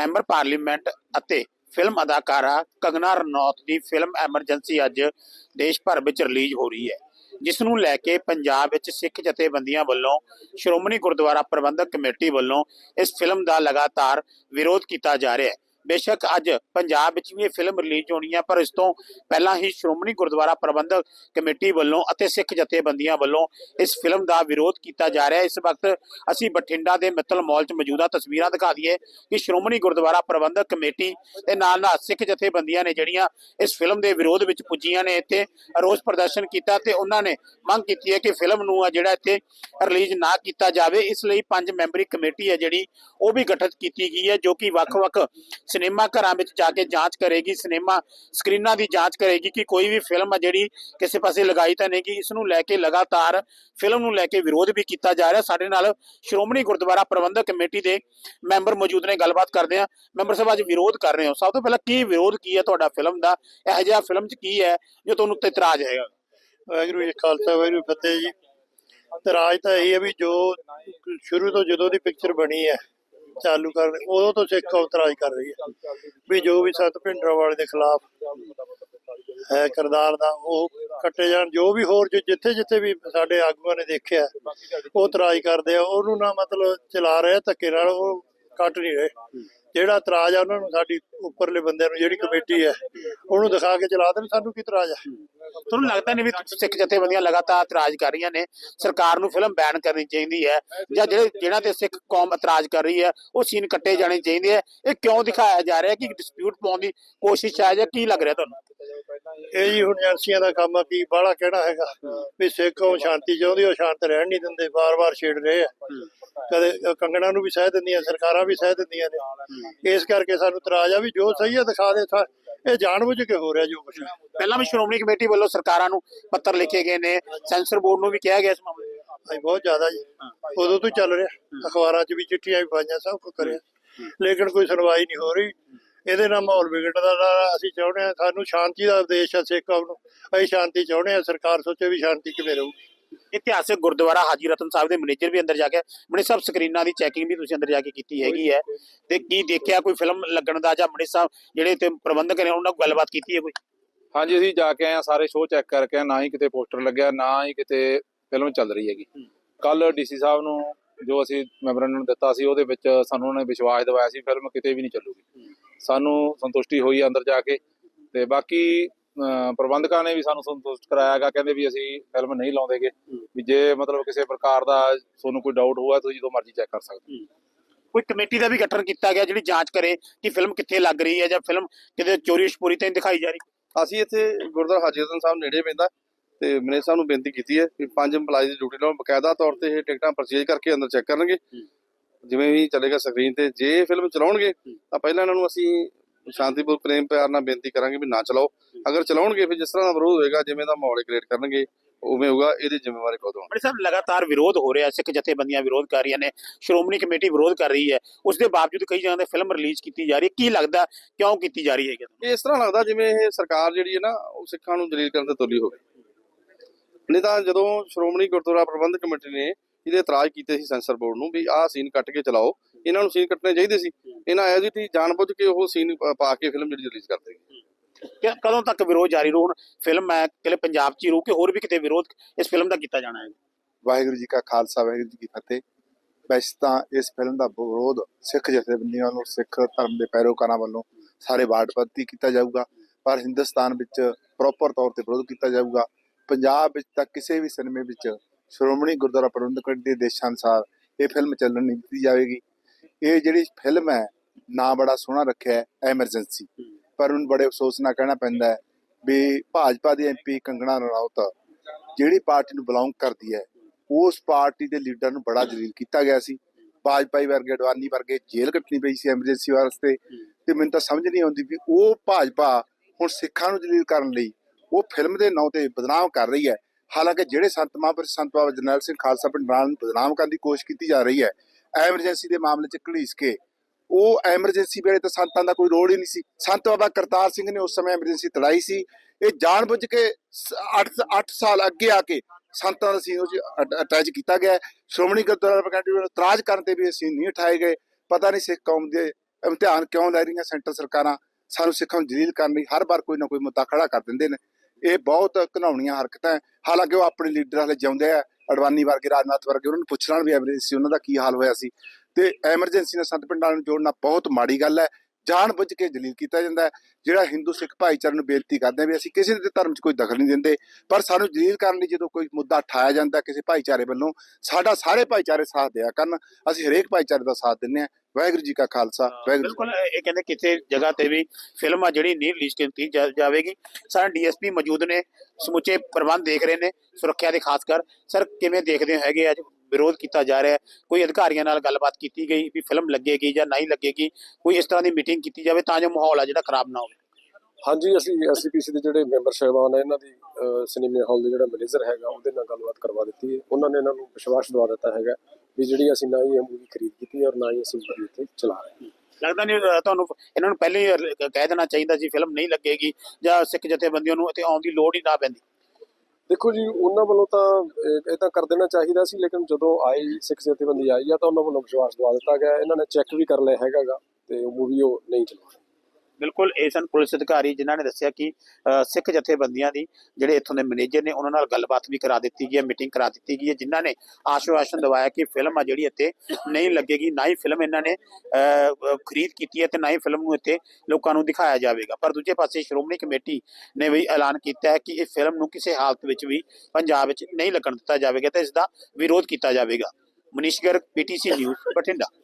Member parliament ਅਤੇ film ਅਦਾਕਾਰਾ ਕੰਗਨਾ ਰਣੌਤ ਦੀ ਫਿਲਮ ਐਮਰਜੈਂਸੀ ਅੱਜ ਦੇਸ਼ ਭਰ ਵਿੱਚ ਰਿਲੀਜ਼ ਹੋ ਰਹੀ ਹੈ, ਜਿਸ ਨੂੰ ਲੈ ਕੇ ਪੰਜਾਬ ਵਿੱਚ ਸਿੱਖ ਜਥੇਬੰਦੀਆਂ ਵੱਲੋਂ ਸ਼੍ਰੋਮਣੀ ਗੁਰਦੁਆਰਾ ਪ੍ਰਬੰਧਕ ਕਮੇਟੀ ਵੱਲੋਂ ਇਸ ਫਿਲਮ ਦਾ ਲਗਾਤਾਰ ਵਿਰੋਧ ਕੀਤਾ ਜਾ ਰਿਹਾ ਹੈ। ਬੇਸ਼ੱਕ ਅੱਜ ਪੰਜਾਬ ਵਿੱਚ ਵੀ ਇਹ ਫਿਲਮ ਰਿਲੀਜ਼ ਹੋਣੀ ਹੈ ਪਰ ਇਸ ਤੋਂ ਪਹਿਲਾਂ ਹੀ ਸ਼੍ਰੋਮਣੀ ਗੁਰਦੁਆਰਾ ਪ੍ਰਬੰਧਕ ਕਮੇਟੀ ਵੱਲੋਂ ਅਤੇ ਸਿੱਖ ਜਥੇਬੰਦੀਆਂ ਵੱਲੋਂ ਇਸ ਫਿਲਮ ਦਾ ਵਿਰੋਧ ਕੀਤਾ ਜਾ ਰਿਹਾ। ਹੈ ਇਸ ਵਕਤ ਅਸੀਂ ਬਠਿੰਡਾ ਦੇ ਮਿੱਤਲ ਮਾਲ 'ਚ ਮੌਜੂਦਾ ਤਸਵੀਰਾਂ ਦਿਖਾ ਦਈਏ ਕਿ ਸ਼੍ਰੋਮਣੀ ਗੁਰਦੁਆਰਾ ਪ੍ਰਬੰਧਕ ਕਮੇਟੀ ਦੇ ਨਾਲ ਨਾਲ ਸਿੱਖ ਜਥੇਬੰਦੀਆਂ ਨੇ ਜਿਹੜੀਆਂ ਇਸ ਫਿਲਮ ਦੇ ਵਿਰੋਧ ਵਿੱਚ ਪੁੱਜੀਆਂ ਨੇ, ਇੱਥੇ ਰੋਸ ਪ੍ਰਦਰਸ਼ਨ ਕੀਤਾ ਤੇ ਉਹਨਾਂ ਨੇ ਮੰਗ ਕੀਤੀ ਹੈ ਕਿ ਫਿਲਮ ਨੂੰ ਆ ਜਿਹੜਾ ਇੱਥੇ ਰਿਲੀਜ਼ ਨਾ ਕੀਤਾ ਜਾਵੇ। ਇਸ ਲਈ ਪੰਜ ਮੈਂਬਰੀ ਕਮੇਟੀ ਹੈ ਜਿਹੜੀ, ਉਹ ਵੀ ਗਠਿਤ ਕੀਤੀ ਗਈ ਹੈ, ਜੋ ਕਿ ਵੱਖ-ਵੱਖ ਸਿਨੇਮਾ ਘਰਾਂ ਵਿੱਚ ਜਾ ਕੇ ਜਾਂਚ ਕਰੇਗੀ, ਸਿਨੇਮਾ ਸਕਰੀਨਾਂ ਦੀ ਜਾਂਚ ਕਰੇਗੀ ਕਿ ਕੋਈ ਵੀ ਫਿਲਮ ਆ ਜਿਹੜੀ ਕਿਸੇ ਪਾਸੇ ਲਗਾਈ ਤਾਂ ਨਹੀਂ ਗਈ, ਇਸ ਨੂੰ ਲੈ ਕੇ ਲਗਾਤਾਰ ਫਿਲਮ ਨੂੰ ਲੈ ਕੇ ਵਿਰੋਧ ਵੀ ਕੀਤਾ ਜਾ ਰਿਹਾ। ਸਾਡੇ ਨਾਲ ਸ਼੍ਰੋਮਣੀ ਗੁਰਦੁਆਰਾ ਪ੍ਰਬੰਧਕ ਕਮੇਟੀ ਦੇ ਮੈਂਬਰ ਮੌਜੂਦ ਨੇ, ਗੱਲਬਾਤ ਕਰਦੇ ਆ ਮੈਂਬਰ ਸਾਹਿਬ, ਅੱਜ ਵਿਰੋਧ ਕਰ ਰਹੇ ਹੋ। ਸਭ ਤੋਂ ਪਹਿਲਾਂ ਕੀ ਵਿਰੋਧ ਕੀ ਹੈ ਤੁਹਾਡਾ ਫਿਲਮ ਦਾ? ਇਹ ਜਿਹਾ ਫਿਲਮ 'ਚ ਕੀ ਹੈ ਜੋ ਤੁਹਾਨੂੰ ਇਤਰਾਜ਼ ਹੈਗਾ? ਵਾਹਿਗੁਰੂ ਜੀ ਖਾਲਸਾ, ਵਾਹਿਗੁਰੂ ਫਤਿਹ ਜੀ। ਤੇ ਰਾਜ ਤਾਂ ਇਹ ਹੈ ਵੀ ਜੋ ਸ਼ੁਰੂ ਤੋਂ ਜਦੋਂ ਦੀ ਪਿਕਚਰ ਬਣੀ ਹੈ ਚਾਲੂ ਕਰਨ ਉਦੋਂ ਤੋਂ ਸਿੱਖ ਕੌਮ ਇਤਰਾਜ਼ ਕਰ ਰਹੀ ਹੈ। ਵੀ ਜੋ ਵੀ ਸਤ ਭਿੰਡਰਾਂ ਵਾਲੇ ਦੇ ਖਿਲਾਫ ਹੈ, ਕਰਦਾਰ ਦਾ, ਉਹ ਕੱਟੇ ਜਾਣ। ਜੋ ਵੀ ਹੋਰ ਜੋ ਜਿੱਥੇ ਜਿੱਥੇ ਵੀ ਸਾਡੇ ਆਗੂਆਂ ਨੇ ਦੇਖਿਆ, ਉਹ ਇਤਰਾਜ਼ ਕਰਦੇ ਆ। ਉਹਨੂੰ ਨਾ ਮਤਲਬ ਚਲਾ ਰਹੇ, ਧੱਕੇ ਨਾਲ ਉਹ ਕੱਟ ਨਹੀਂ ਰਹੇ। ਜਿਹੜਾ ਇਤਰਾਜ਼ ਆ, ਉਹਨਾਂ ਨੂੰ ਸਾਡੀ ਉੱਪਰਲੇ ਬੰਦਿਆਂ ਨੂੰ ਜਿਹੜੀ ਕਮੇਟੀ ਹੈ, ਉਹਨੂੰ ਦਿਖਾ ਕੇ ਚਲਾ ਦੇਣ ਸਾਨੂੰ ਕੀ ਇਤਰਾਜ਼ ਹੈ ਤੁਹਾਨੂੰ ਲੱਗਦਾ ਨਹੀਂ ਵੀ ਸਿੱਖ ਜਥੇਬੰਦੀਆਂ ਲਗਾਤਾਰ ਇਤਰਾਜ਼ ਕਰ ਰਹੀਆਂ ਨੇ? ਸਰਕਾਰ ਨੂੰ ਫਿਲਮ ਬੈਨ ਕਰਨੀ ਚਾਹੀਦੀ ਹੈ ਜਾਂ ਜਿਹੜੇ ਜਿਹਨਾਂ ਤੇ ਸਿੱਖ ਕੌਮ ਇਤਰਾਜ਼ ਕਰ ਰਹੀ ਹੈ, ਉਹ ਸੀਨ ਕੱਟੇ ਜਾਣੇ ਚਾਹੀਦੇ ਆ ਇਹ ਕਿਉਂ ਦਿਖਾਇਆ ਜਾ ਰਿਹਾ ਕਿ ਡਿਸਪਿਊਟ ਪਾਉਣ ਦੀ ਕੋਸ਼ਿਸ਼ ਹੈ ਜਾਂ ਕੀ ਲੱਗ ਰਿਹਾ ਤੁਹਾਨੂੰ? ਇਹ ਜੀ ਹੁਣ ਏਜੰਸੀਆਂ ਦਾ ਕੰਮ ਆ ਕੀ ਬਾਹਲਾ ਕਹਿਣਾ ਹੈਗਾ? ਵੀ ਸਿੱਖ ਕੌਮ ਸ਼ਾਂਤੀ ਚਾਹੁੰਦੀ ਉਹ ਸ਼ਾਂਤ ਰਹਿਣ ਨਹੀਂ ਦਿੰਦੇ ਵਾਰ ਵਾਰ ਛੇੜ ਰਹੇ ਆ। ਕਦੇ ਕੰਗਣਾ ਨੂੰ ਵੀ ਸਹਿ ਦਿੰਦੀਆਂ, ਸਰਕਾਰਾਂ ਵੀ ਸਹਿ ਦਿੰਦੀਆਂ ਨੇ। ਇਸ ਕਰਕੇ ਸਾਨੂੰ ਤਰਾਜ ਆ ਵੀ ਜੋ ਸਹੀ ਹੈ ਦਿਖਾ ਦੇ ਇਹ ਜਾਣਬੁੱਝ ਕੇ ਹੋ ਰਿਹਾ ਜੋ ਹੈ ਪਹਿਲਾਂ ਵੀ ਸ਼੍ਰੋਮਣੀ ਕਮੇਟੀ ਵੱਲੋਂ ਸਰਕਾਰਾਂ ਨੂੰ ਪੱਤਰ ਲਿਖੇ ਗਏ ਨੇ ਸੈਂਸਰ ਬੋਰਡ ਨੂੰ ਵੀ ਕਿਹਾ ਗਿਆ ਇਸ ਮਾਮਲੇ। ਅੱਜ ਬਹੁਤ ਜ਼ਿਆਦਾ ਜੀ। ਉਦੋਂ ਤੋਂ ਚੱਲ ਰਿਹਾ। ਅਖਬਾਰਾਂ 'ਚ ਵੀ ਚਿੱਠੀਆਂ ਵੀ ਪਾਈਆਂ ਸਭ ਕੁਝ ਕਰਿਆ। ਲੇਕਿਨ ਕੋਈ ਸੁਣਵਾਈ ਨਹੀਂ ਹੋ ਰਹੀ। ਇਹਦੇ ਨਾਲ ਮਾਹੌਲ ਵਿਗੜਦਾ ਅਸੀਂ ਚਾਹੁੰਦੇ ਹਾਂ ਸਾਨੂੰ ਸ਼ਾਂਤੀ ਦਾ ਉਦੇਸ਼ ਹੈ ਸਿੱਖ ਕੌਮ ਨੂੰ। ਅਸੀਂ ਸ਼ਾਂਤੀ ਚਾਹੁੰਦੇ ਹਾਂ। ਸਰਕਾਰ ਸੋਚੇ ਵੀ ਸ਼ਾਂਤੀ ਕਿਵੇਂ ਰਹੂਗੀ। ਇਤਿਹਾਸਕ ਗੁਰਦੁਆਰਾ ਹਾਜੀ ਰਤਨ ਸਾਹਿਬ ਦੇ ਮੈਨੇਜਰ ਵੀ ਅੰਦਰ ਜਾ ਕੇ ਮਣੀ ਸਾਹਿਬ ਸਕਰੀਨਾਂ ਦੀ ਚੈਕਿੰਗ ਵੀ ਤੁਸੀਂ ਅੰਦਰ ਜਾ ਕੇ ਕੀਤੀ ਹੈਗੀ ਹੈ। ਤੇ ਕੀ ਦੇਖਿਆ ਕੋਈ ਫਿਲਮ ਲੱਗਣ ਦਾ ਜਾਂ ਮਣੀ ਸਾਹਿਬ ਜਿਹੜੇ ਤੇ ਪ੍ਰਬੰਧਕ ਨੇ ਉਹਨਾਂ ਨਾਲ ਗੱਲਬਾਤ ਕੀਤੀ ਹੈ ਕੋਈ? ਹਾਂਜੀ ਅਸੀਂ ਜਾ ਕੇ ਆਏ ਆ ਸਾਰੇ ਸ਼ੋਅ ਚੈੱਕ ਕਰਕੇ ਆਏ, ਨਾ ਹੀ ਕਿਤੇ ਪੋਸਟਰ ਲੱਗਿਆ ਨਾ ਹੀ ਕਿਤੇ ਫਿਲਮ ਚੱਲ ਰਹੀ ਹੈਗੀ। ਕੱਲ ਡੀਸੀ ਸਾਹਿਬ ਨੂੰ ਜੋ ਅਸੀਂ ਮੈਮੋਰੰਡਮ ਦਿੱਤਾ ਸੀ ਉਹਦੇ ਵਿੱਚ ਸਾਨੂੰ ਉਹਨਾਂ ਨੇ ਵਿਸ਼ਵਾਸ ਦਿਵਾਇਆ ਸੀ ਫਿਲਮ ਕਿਤੇ ਵੀ ਨਹੀਂ ਚੱਲੂਗੀ। ਸਾਨੂੰ ਸੰਤੁਸ਼ਟੀ ਹੋਈ ਅੰਦਰ ਜਾ ਕੇ ਤੇ ਬਾਕੀ ਪ੍ਰਬੰਧਕਾਂ ਨੇ ਵੀ ਸਾਨੂੰ ਸੰਤੁਸ਼ਟ ਕਰਾਇਆਗਾ ਕਹਿੰਦੇ ਵੀ ਅਸੀਂ ਫਿਲਮ ਨਹੀਂ ਲਾਉਂਦੇਗੇ। ਵੀ ਜੇ ਮਤਲਬ ਕਿਸੇ ਪ੍ਰਕਾਰ ਦਾ ਤੁਹਾਨੂੰ ਕੋਈ ਡਾਊਟ ਹੋਊਗਾ ਤੁਸੀਂ ਜਦੋਂ ਮਰਜ਼ੀ ਚੈੱਕ ਕਰ ਸਕਦੇ ਹੋ। ਕੋਈ ਕਮੇਟੀ ਦਾ ਵੀ ਗਠਨ ਕੀਤਾ ਗਿਆ ਜਿਹੜੀ ਜਾਂਚ ਕਰੇ ਕਿ ਫਿਲਮ ਕਿੱਥੇ ਲੱਗ ਰਹੀ ਹੈ ਜਾਂ ਫਿਲਮ ਕਿਤੇ ਚੋਰੀ ਛਪੋਰੀ ਤਾਂ ਨਹੀਂ ਦਿਖਾਈ ਜਾ ਰਹੀ। ਅਸੀਂ ਇੱਥੇ ਗੁਰਦੁਆਰਾ ਹਾਜੀ ਰਤਨ ਸਾਹਿਬ ਨੇੜੇ ਪੈਂਦਾ ਤੇ ਮੈਨੇਜਰ ਸਾਹਿਬ ਨੂੰ ਬੇਨਤੀ ਕੀਤੀ ਹੈ ਕਿ ਪੰਜ EMPLOYEES ਦੀ ਡਿਊਟੀ ਲਾਉਣ ਬਕਾਇਦਾ ਤੌਰ ਤੇ ਇਹ ਟਿਕਟਾਂ ਪਰਚੇਜ ਕਰਕੇ ਅੰਦਰ ਚੈੱਕ ਕਰਨਗੇ। ਜਿਵੇਂ ਵੀ ਚੱਲੇਗਾ ਸਕਰੀਨ ਤੇ ਜੇ ਫਿਲਮ ਚਲਾਉਣਗੇ ਤਾਂ ਪਹਿਲਾਂ ਇਹਨਾਂ ਨੂੰ ਅਸੀਂ ਸ਼ਾਂਤੀਪੂਰ ਪ੍ਰੇਮ ਪਿਆਰ ਨਾਲ ਬੇਨਤੀ ਕਰਾਂਗੇ ਵੀ ਨਾ ਚਲਾਓ। ਅਗਰ ਚਲਾਉਣਗੇ ਫਿਰ ਜਿਸ ਤਰ੍ਹਾਂ ਦਾ ਵਿਰੋਧ ਹੋਏਗਾ ਜਿਵੇਂ ਦਾ ਮਾਹੌਲ ਕ੍ਰੀਏਟ ਕਰਨਗੇ ਉਵੇਂ ਹੋਊਗਾ ਇਹਦੀ ਜ਼ਿੰਮੇਵਾਰੀ ਖੁਦ ਹੋਣੀ। ਸਾਹਿਬ ਲਗਾਤਾਰ ਵਿਰੋਧ ਹੋ ਰਿਹਾ ਸਿੱਖ ਜਥੇਬੰਦੀਆਂ ਵਿਰੋਧ ਕਰ ਰਹੀਆਂ ਨੇ ਸ਼੍ਰੋਮਣੀ ਕਮੇਟੀ ਵਿਰੋਧ ਕਰ ਰਹੀ ਹੈ। ਉਸ ਦੇ ਬਾਵਜੂਦ ਕਈ ਜਗ੍ਹਾ ਤੇ ਫਿਲਮ ਰਿਲੀਜ਼ ਕੀਤੀ ਜਾ ਰਹੀ ਹੈ। ਕੀ ਲੱਗਦਾ ਕਿਉਂ ਕੀਤੀ ਜਾ ਰਹੀ ਹੈ? ਇਹ ਇਸ ਤਰ੍ਹਾਂ ਲੱਗਦਾ ਜਿਵੇਂ ਇਹ ਸਰਕਾਰ ਜਿਹੜੀ ਹੈ ਨਾ ਉਹ ਸਿੱਖਾਂ ਨੂੰ ਜਲੀਲ ਕਰਨ ਤੇ ਤੁਲੀ ਹੋਵੇ। ਨਹੀਂ ਤਾਂ ਜਦੋਂ ਸ਼੍ਰੋਮਣੀ ਗੁਰਦੁਆਰਾ ਪ੍ਰਬੰਧਕ ਕਮੇਟੀ ਨੇ ਇਹਦੇ ਇਤਰਾਜ਼ ਕੀਤੇ ਸੀ ਸੈਂਸਰ ਬੋਰਡ ਨੂੰ ਵੀ ਆਹ ਸੀਨ ਕੱਟ ਕੇ ਚਲਾਓ ਇਹਨਾਂ ਨੂੰ ਸੀਨ ਕੱਟਣੇ ਚਾਹੀਦੇ ਸੀ। ਇਹਨਾਂ ਐਜ਼ ਇਟ ਜਾਣਬੁੱਝ ਕੇ ਉਹ ਸੀਨ ਪਾ ਕੇ ਫਿਲਮ ਜਿਹੜੀ ਰਿਲੀਜ਼ ਕਰਦੇ ਕਿ ਕਦੋਂ ਤੱਕ ਵਿਰੋਧ ਜਾਰੀ ਰਹੂ? ਫਿਲਮ ਹੈ ਕਿਲੇ ਪੰਜਾਬ 'ਚ ਹੀ ਰਹੂ ਕਿ ਹੋਰ ਵੀ ਕਿਤੇ ਵਿਰੋਧ ਇਸ ਫਿਲਮ ਦਾ ਕੀਤਾ ਜਾਣਾ ਹੈ? ਵਾਹਿਗੁਰੂ ਜੀ ਕਾ ਖਾਲਸਾ ਵਾਹਿਗੁਰੂ ਜੀ ਕੀ ਫਤਿਹ। ਵੈਸੇ ਤਾਂ ਇਸ ਫਿਲਮ ਦਾ ਵਿਰੋਧ ਸਿੱਖ ਜਥੇਬੰਦੀਆਂ ਵੱਲੋਂ ਸਿੱਖ ਧਰਮ ਦੇ ਪੈਰੋਕਾਰਾਂ ਵੱਲੋਂ ਸਾਰੇ ਵਾਰਡ ਪੱਤੀ ਕੀਤਾ ਜਾਊਗਾ। ਪਰ ਹਿੰਦੁਸਤਾਨ ਵਿੱਚ ਪ੍ਰੋਪਰ ਤੌਰ ਤੇ ਵਿਰੋਧ ਕੀਤਾ ਜਾਊਗਾ। ਪੰਜਾਬ ਵਿੱਚ ਤਾਂ ਕਿਸੇ ਵੀ ਸਿਨੇਮੇ ਵਿੱਚ ਸ਼੍ਰੋਮਣੀ ਗੁਰਦੁਆਰਾ ਪ੍ਰਬੰਧਕ ਕਮੇਟੀ ਦੇ ਦੇਸ਼ਾਂ ਅਨੁਸਾਰ ਇਹ ਫਿਲਮ ਚੱਲਣ ਨਹੀਂ ਦਿੱਤੀ ਜਾਵੇਗੀ। ਇਹ ਜਿਹੜੀ ਫਿਲਮ ਹੈ ਨਾਂ ਬੜਾ ਸੋਹਣਾ ਰੱਖਿਆ ਹੈ ਐਮਰਜੈਂਸੀ ਪਰ ਉਹਨੂੰ ਬੜੇ ਅਫਸੋਸ ਨਾਲ ਕਹਿਣਾ ਪੈਂਦਾ ਹੈ ਵੀ ਭਾਜਪਾ ਦੀ ਐਮਪੀ ਕੰਗਣਾ ਰਣੌਤ ਜਿਹੜੀ ਪਾਰਟੀ ਨੂੰ ਬਿਲੋਂਗ ਕਰਦੀ ਹੈ ਉਸ ਪਾਰਟੀ ਦੇ ਲੀਡਰ ਨੂੰ ਬੜਾ ਜਲੀਲ ਕੀਤਾ ਗਿਆ ਸੀ। ਵਾਜਪਾਈ ਵਰਗੇ ਅਡਵਾਨੀ ਵਰਗੇ ਜੇਲ੍ਹ ਕੱਟਣੀ ਪਈ ਸੀ ਐਮਰਜੈਂਸੀ ਵਾਸਤੇ ਤੇ ਮੈਨੂੰ ਤਾਂ ਸਮਝ ਨਹੀਂ ਆਉਂਦੀ ਵੀ ਉਹ ਭਾਜਪਾ ਹੁਣ ਸਿੱਖਾਂ ਨੂੰ ਜਲੀਲ ਕਰਨ ਲਈ ਉਹ ਫਿਲਮ ਦੇ ਨਾਂ ਤੇ ਬਦਨਾਮ ਕਰ ਰਹੀ ਹੈ। ਹਾਲਾਂਕਿ ਜਿਹੜੇ ਸੰਤ ਮਹਾਂਪੁਰਖ ਸੰਤ ਬਾਬਾ ਜਰਨੈਲ ਸਿੰਘ ਖਾਲਸਾ ਪਿੰਡ ਨਾਲ ਬਦਨਾਮ ਕਰਨ ਦੀ ਕੋਸ਼ਿਸ਼ ਕੀਤੀ ਜਾ ਰਹੀ ਹੈ ਐਮਰਜੈਂਸੀ ਦੇ ਮਾਮਲੇ 'ਚ ਘੜੀਸ ਕੇ, ਉਹ ਐਮਰਜੈਂਸੀ ਵੇਲੇ ਤਾਂ ਸੰਤਾਂ ਦਾ ਕੋਈ ਰੋਲ ਹੀ ਨਹੀਂ ਸੀ। ਸੰਤ ਬਾਬਾ ਕਰਤਾਰ ਸਿੰਘ ਨੇ ਉਸ ਸਮੇਂ ਐਮਰਜੈਂਸੀ ਤੜਾਈ ਸੀ। ਇਹ ਜਾਣਬੁੱਝ ਕੇ 8 8 ਸਾਲ ਅੱਗੇ ਆ ਕੇ ਸੰਤਾਂ ਦਾ ਸੀਨ ਉਹ ਅਟੈਚ ਕੀਤਾ ਗਿਆ। ਸ਼੍ਰੋਮਣੀ ਗੁਰਦੁਆਰਾ ਕਮੇਟੀ ਵੱਲੋਂ ਇਤਰਾਜ਼ ਕਰਨ ਤੇ ਵੀ ਇਹ ਸੀਨ ਨਹੀਂ ਉਠਾਏ ਗਏ। ਪਤਾ ਨਹੀਂ ਸਿੱਖ ਕੌਮ ਦੇ ਇਮਤਿਹਾਨ ਕਿਉਂ ਲੈ ਰਹੀਆਂ ਸੈਂਟਰ ਸਰਕਾਰਾਂ। ਸਾਨੂੰ ਸਿੱਖਾਂ ਨੂੰ ਜਲੀਲ ਕਰਨ ਲਈ ਹਰ ਵਾਰ ਕੋਈ ਨਾ ਕੋਈ ਮੁੱਦਾ ਖੜਾ ਕਰ ਦਿੰਦੇ ਨੇ। ਇਹ ਬਹੁਤ ਘਿਨਾਉਣੀਆਂ ਹਰਕਤਾਂ ਹੈ। ਹਾਲਾਂਕਿ ਉਹ ਆਪਣੇ ਲੀਡਰ ਹਲੇ ਜਿਉਂਦੇ ਆ। ਅਡਵਾਨੀ ਵਰਗੇ, ਰਾਜਨਾਥ ਵਰਗੇ, ਉਹਨਾਂ ਨੂੰ ਪੁੱਛ ਲੈਣ ਵੀ ਐਮਰਜੈਂਸੀ ਉਹਨਾਂ ਦਾ ਕੀ ਹਾਲ ਹੋਇਆ ਸੀ। ਤੇ ਐਮਰਜੈਂਸੀ ਨਾਲ ਸੰਤ ਪਿੰਡਾਂ ਨੂੰ ਜੋੜਨਾ ਬਹੁਤ ਮਾੜੀ ਗੱਲ ਹੈ। ਜਾਣ ਬੁੱਝ ਕੇ ਜਲੀਲ ਕੀਤਾ ਜਾਂਦਾ ਹੈ। ਜਿਹੜਾ ਹਿੰਦੂ ਸਿੱਖ ਭਾਈਚਾਰੇ ਨੂੰ ਬੇਨਤੀ ਕਰਦੇ ਆ ਵੀ ਅਸੀਂ ਕਿਸੇ ਦੇ ਧਰਮ 'ਚ ਕੋਈ ਦਖਲ ਨਹੀਂ ਦਿੰਦੇ, ਪਰ ਸਾਨੂੰ ਜਲੀਲ ਕਰਨ ਲਈ ਜਦੋਂ ਕੋਈ ਮੁੱਦਾ ਉਠਾਇਆ ਜਾਂਦਾ ਕਿਸੇ ਭਾਈਚਾਰੇ ਵੱਲੋਂ, ਸਾਡਾ ਸਾਰੇ ਭਾਈਚਾਰੇ ਸਾਥ ਦਿਆ ਕਰਨ। ਅਸੀਂ ਹਰੇਕ ਭਾਈਚਾਰੇ ਦਾ ਸਾਥ ਦਿੰਦੇ ਹਾਂ। ਵਾਹਿਗੁਰੂ ਜੀ ਕਾ ਖਾਲਸਾ, ਵਾਹਿਗੁਰੂ ਜੀ ਬਿਲਕੁਲ, ਇਹ ਕਹਿੰਦੇ ਕਿਸੇ ਜਗ੍ਹਾ ਤੇ ਵੀ ਫਿਲਮ ਆ ਜਿਹੜੀ ਨਹੀਂ ਰਿਲੀਜ਼ ਕੀਤੀ ਜਾ- ਜਾਵੇਗੀ। ਸਾਡੇ ਡੀਐਸਪੀ ਮੌਜੂਦ ਨੇ, ਸਮੁੱਚੇ ਪ੍ਰਬੰਧ ਦੇਖ ਰਹੇ ਨੇ, ਸੁਰੱਖਿਆ ਦੇ ਖਾਸ ਕਰ। ਸਰ, ਕਿਵੇਂ ਦੇਖਦੇ ਹੈਗੇ ਅੱਜ ਵਿਰੋਧ ਕੀਤਾ ਜਾ ਰਿਹਾ ਹੈ। ਕੋਈ ਅਧਿਕਾਰੀਆਂ ਨਾਲ ਗੱਲਬਾਤ ਕੀਤੀ ਗਈ ਵੀ ਫਿਲਮ ਲੱਗੇਗੀ ਜਾਂ ਨਹੀਂ ਲੱਗੇਗੀ ਕੋਈ ਇਸ ਤਰ੍ਹਾਂ ਦੀ ਮੀਟਿੰਗ ਕੀਤੀ ਜਾਵੇ ਤਾਂ ਜੋ ਮਾਹੌਲ ਆ ਜਿਹੜਾ ਖਰਾਬ ਨਾ ਹੋਵੇ। ਹਾਂਜੀ ਅਸੀਂ ਐਸਪੀਸੀ ਦੇ ਜਿਹੜੇ ਮੈਂਬਰ ਸਾਹਿਬਾਨ ਹੈ ਇਹਨਾਂ ਦੀ ਸਿਨੇਮਾ ਹਾਲ ਦੇ ਜਿਹੜਾ ਮੈਨੇਜਰ ਹੈਗਾ ਉਹਦੇ ਨਾਲ ਗੱਲਬਾਤ ਕਰਵਾ ਦਿੱਤੀ ਹੈ। ਉਹਨਾਂ ਨੇ ਇਹਨਾਂ ਨੂੰ ਵਿਸ਼ਵਾਸ ਦਿਵਾ ਦਿੱਤਾ ਹੈਗਾ ਵੀ ਜਿਹੜੀ ਅਸੀਂ ਨਾ ਹੀ ਇਹ ਮੂਵੀ ਖਰੀਦ ਕੀਤੀ ਔਰ ਨਾ ਹੀ ਅਸੀਂ ਮੂਵੀ ਇੱਥੇ ਚਲਾ ਰਹੇ ਹਾਂ। ਲੱਗਦਾ ਨਹੀਂ ਤੁਹਾਨੂੰ ਇਹਨਾਂ ਨੂੰ ਪਹਿਲੇ ਹੀ ਕਹਿ ਦੇਣਾ ਚਾਹੀਦਾ ਸੀ ਫਿਲਮ ਨਹੀਂ ਲੱਗੇਗੀ ਜਾਂ ਸਿੱਖ ਜਥੇਬੰਦੀਆਂ ਨੂੰ ਇੱਥੇ ਆਉਣ ਦੀ ਲੋੜ ਹੀ ਨਾ ਪੈਂਦੀ। ਦੇਖੋ ਜੀ, ਉਹਨਾਂ ਵੱਲੋਂ ਤਾਂ ਇਹ ਤਾਂ ਕਰ ਦੇਣਾ ਚਾਹੀਦਾ ਸੀ, ਲੇਕਿਨ ਜਦੋਂ ਆਈ ਸਿੱਖ ਜਥੇਬੰਦੀ ਆਈ ਆ ਤਾਂ ਉਹਨਾਂ ਵੱਲੋਂ ਵਿਸ਼ਵਾਸ ਦਿਵਾ ਦਿੱਤਾ ਗਿਆ। ਇਹਨਾਂ ਨੇ ਚੈੱਕ ਵੀ ਕਰ ਲਿਆ ਹੈਗਾਗਾ ਤੇ ਉਹ ਮੂਵੀ ਉਹ ਨਹੀਂ ਚਲਾਉਣੀ। ਬਿਲਕੁਲ ਏਸਨ ਪੁਲਿਸ ਅਧਿਕਾਰੀ ਜਿਨ੍ਹਾਂ ਨੇ ਦੱਸਿਆ ਕਿ ਸਿੱਖ ਜਥੇਬੰਦੀਆਂ ਦੀ ਜਿਹੜੇ ਇੱਥੋਂ ਦੇ ਮੈਨੇਜਰ ਨੇ, ਉਹਨਾਂ ਨਾਲ ਗੱਲਬਾਤ ਵੀ ਕਰਾ ਦਿੱਤੀ ਗਈ ਹੈ, ਮੀਟਿੰਗ ਕਰਾ ਦਿੱਤੀ ਗਈ ਹੈ, ਜਿਨ੍ਹਾਂ ਨੇ ਆਸ਼ਵਾਸਨ ਦਿਵਾਇਆ ਕਿ ਫਿਲਮ ਆ ਜਿਹੜੀ ਇੱਥੇ ਨਹੀਂ ਲੱਗੇਗੀ, ਨਾ ਹੀ ਫਿਲਮ ਇਹਨਾਂ ਨੇ ਖਰੀਦ ਕੀਤੀ ਹੈ ਤੇ ਨਾ ਹੀ ਫਿਲਮ ਨੂੰ ਇੱਥੇ ਲੋਕਾਂ ਨੂੰ ਦਿਖਾਇਆ ਜਾਵੇਗਾ। ਪਰ ਦੂਜੇ ਪਾਸੇ ਸ਼੍ਰੋਮਣੀ ਕਮੇਟੀ ਨੇ ਵੀ ਐਲਾਨ ਕੀਤਾ ਹੈ ਕਿ ਇਹ ਫਿਲਮ ਨੂੰ ਕਿਸੇ ਹਾਲਤ ਵਿੱਚ ਵੀ ਪੰਜਾਬ ਵਿੱਚ ਨਹੀਂ ਲੱਗਣ ਦਿੱਤਾ ਜਾਵੇਗਾ ਤੇ ਇਸ ਦਾ ਵਿਰੋਧ ਕੀਤਾ ਜਾਵੇਗਾ। Manish Garg PTC news, Bathinda.